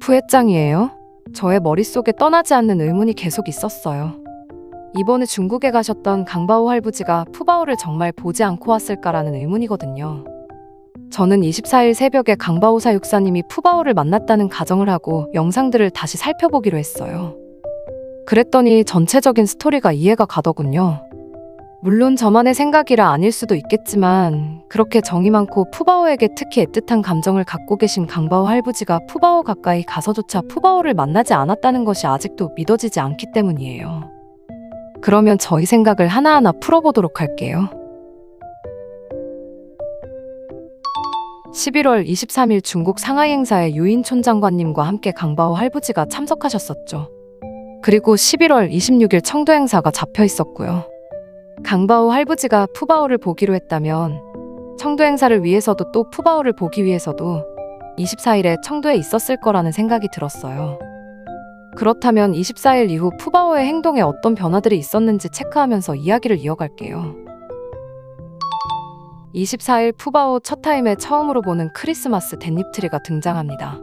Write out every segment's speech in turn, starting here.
부회장이에요? 저의 머릿속에 떠나지 않는 의문이 계속 있었어요. 이번에 중국에 가셨던 강바오 할부지가 푸바오를 정말 보지 않고 왔을까라는 의문이거든요. 저는 24일 새벽에 강바오 사육사님이 푸바오를 만났다는 가정을 하고 영상들을 다시 살펴보기로 했어요. 그랬더니 전체적인 스토리가 이해가 가더군요. 물론 저만의 생각이라 아닐 수도 있겠지만 그렇게 정이 많고 푸바오에게 특히 애틋한 감정을 갖고 계신 강바오 할부지가 푸바오 가까이 가서조차 푸바오를 만나지 않았다는 것이 아직도 믿어지지 않기 때문이에요. 그러면 저희 생각을 하나하나 풀어보도록 할게요. 11월 23일 중국 상하이 행사에 유인촌 장관님과 함께 강바오 할부지가 참석하셨었죠. 그리고 11월 26일 청도 행사가 잡혀 있었고요. 강바오 할부지가 푸바오를 보기로 했다면 청도 행사를 위해서도 또 푸바오를 보기 위해서도 24일에 청도에 있었을 거라는 생각이 들었어요. 그렇다면 24일 이후 푸바오의 행동에 어떤 변화들이 있었는지 체크하면서 이야기를 이어갈게요. 24일 푸바오 첫 타임에 처음으로 보는 크리스마스 댄잎트리가 등장합니다.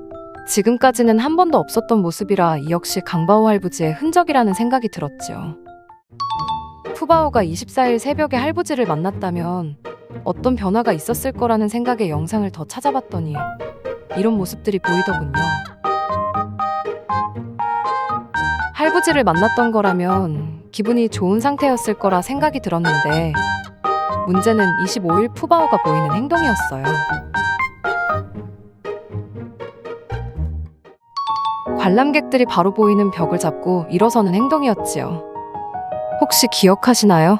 지금까지는 한 번도 없었던 모습이라 이 역시 강바오 할부지의 흔적이라는 생각이 들었지요. 푸바오가 24일 새벽에 할부지를 만났다면 어떤 변화가 있었을 거라는 생각에 영상을 더 찾아봤더니 이런 모습들이 보이더군요. 할부지를 만났던 거라면 기분이 좋은 상태였을 거라 생각이 들었는데 문제는 25일 푸바오가 보이는 행동이었어요. 관람객들이 바로 보이는 벽을 잡고 일어서는 행동이었지요. 혹시 기억하시나요?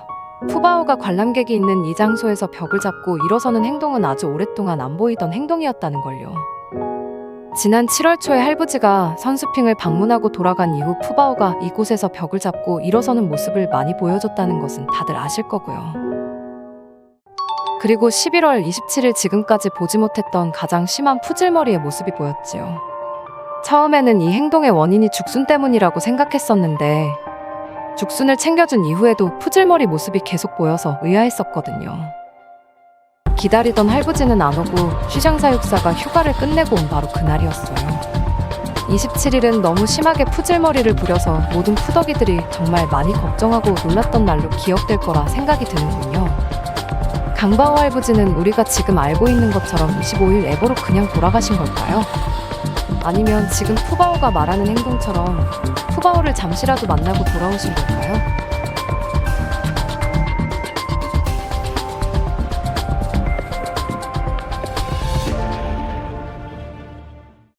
푸바오가 관람객이 있는 이 장소에서 벽을 잡고 일어서는 행동은 아주 오랫동안 안 보이던 행동이었다는 걸요. 지난 7월 초에 할부지가 선수핑을 방문하고 돌아간 이후 푸바오가 이곳에서 벽을 잡고 일어서는 모습을 많이 보여줬다는 것은 다들 아실 거고요. 그리고 11월 27일 지금까지 보지 못했던 가장 심한 푸질머리의 모습이 보였지요. 처음에는 이 행동의 원인이 죽순 때문이라고 생각했었는데 죽순을 챙겨준 이후에도 푸질머리 모습이 계속 보여서 의아했었거든요. 기다리던 할부지는 안 오고 시장사육사가 휴가를 끝내고 온 바로 그날이었어요. 27일은 너무 심하게 푸질머리를 부려서 모든 푸더기들이 정말 많이 걱정하고 놀랐던 날로 기억될 거라 생각이 드는군요. 강바오 할부지는 우리가 지금 알고 있는 것처럼 25일 에버로 그냥 돌아가신 걸까요? 아니면 지금 푸바오가 말하는 행동처럼 푸바오를 잠시라도 만나고 돌아오신 걸까요?